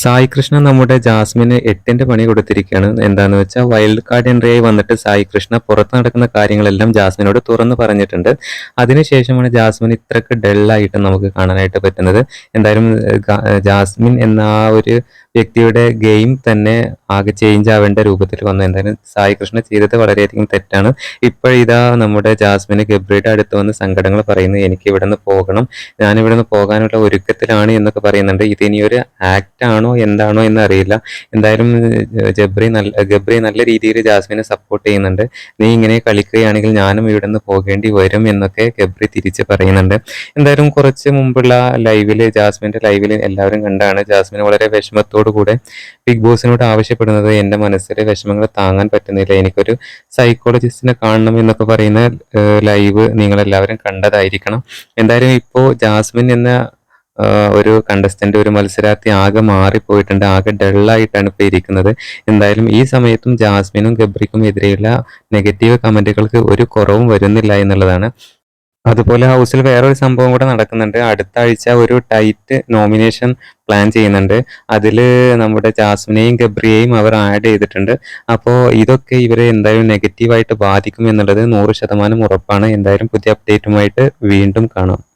സായി കൃഷ്ണ നമ്മുടെ ജാസ്മിന് എട്ടിന്റെ പണി കൊടുത്തിരിക്കുകയാണ്. എന്താന്ന് വെച്ചാൽ വൈൽഡ് കാർഡ് എൻട്രി ആയി വന്നിട്ട് സായി കൃഷ്ണ പുറത്ത് നടക്കുന്ന കാര്യങ്ങളെല്ലാം ജാസ്മിനോട് തുറന്നു പറഞ്ഞിട്ടുണ്ട്. അതിനുശേഷമാണ് ജാസ്മിൻ ഇത്രക്ക് ഡല്ലായിട്ട് നമുക്ക് കാണാനായിട്ട് പറ്റുന്നത്. എന്തായാലും ജാസ്മിൻ എന്ന ആ ഒരു വ്യക്തിയുടെ ഗെയിം തന്നെ ആകെ ചേഞ്ച് ആവേണ്ട രൂപത്തിൽ വന്നു. എന്തായാലും സായി കൃഷ്ണ ചെയ്തത് വളരെയധികം തെറ്റാണ്. ഇപ്പോഴിതാ നമ്മുടെ ജാസ്മിന് ഗബ്രിയുടെ അടുത്ത് വന്ന് സങ്കടങ്ങൾ പറയുന്നു എനിക്ക് ഇവിടെ നിന്ന് പോകണം. ഞാൻ ഇവിടെ നിന്ന് പോകാനുള്ള ഒരുക്കത്തിലാണ് എന്നൊക്കെ പറയുന്നുണ്ട്. ഇത് ഇനിയൊരു ആക്ട് ആണോ എന്താണോ എന്ന് അറിയില്ല. എന്തായാലും ജബ്രി നല്ല ഗബ്രി നല്ല രീതിയിൽ ജാസ്മിനെ സപ്പോർട്ട് ചെയ്യുന്നുണ്ട്. നീ ഇങ്ങനെ കളിക്കുകയാണെങ്കിൽ ഞാനും ഇവിടെ നിന്ന് പോകേണ്ടി വരും എന്നൊക്കെ ഗബ്രി തിരിച്ച് പറയുന്നുണ്ട്. എന്തായാലും കുറച്ച് മുമ്പുള്ള ലൈവിൽ ജാസ്മിന്റെ ലൈവിൽ എല്ലാവരും കണ്ടാണ് ജാസ്മിൻ വളരെ വിഷമത്തോടു കൂടെ ബിഗ് ബോസിനോട് ആവശ്യപ്പെടുന്നത് എന്റെ മനസ്സിലെ വിഷമങ്ങൾ താങ്ങാൻ പറ്റുന്നില്ല. എനിക്കൊരു സൈക്കോളജിസ്റ്റിനെ കാണണം എന്നൊക്കെ പറയുന്ന ലൈവ് നിങ്ങളെല്ലാവരും കണ്ടതായിരിക്കണം. എന്തായാലും ഇപ്പോൾ ജാസ്മിൻ എന്ന ഒരു കണ്ടസ്റ്റന്റ് ഒരു മത്സരാർത്ഥി ആകെ മാറിപ്പോയിട്ടുണ്ട് ആകെ ഡള്ളായിട്ടാണ് ഇപ്പോൾ ഇരിക്കുന്നത്. എന്തായാലും ഈ സമയത്തും ജാസ്മിനും ഗബ്രിക്കും എതിരെയുള്ള നെഗറ്റീവ് കമന്റുകൾക്ക് ഒരു കുറവും വരുന്നില്ല എന്നുള്ളതാണ്. അതുപോലെ ഹൗസിൽ വേറൊരു സംഭവം കൂടെ നടക്കുന്നുണ്ട്. അടുത്ത ആഴ്ച ഒരു ടൈറ്റ് നോമിനേഷൻ പ്ലാൻ ചെയ്യുന്നുണ്ട്. അതിൽ നമ്മുടെ ജാസ്മിനെയും ഗബ്രിയെയും അവർ ആഡ് ചെയ്തിട്ടുണ്ട്. അപ്പോൾ ഇതൊക്കെ ഇവരെ എന്തായാലും നെഗറ്റീവായിട്ട് ബാധിക്കും എന്നുള്ളത് നൂറ് ശതമാനം ഉറപ്പാണ്. എന്തായാലും പുതിയ അപ്ഡേറ്റുമായിട്ട് വീണ്ടും കാണാം.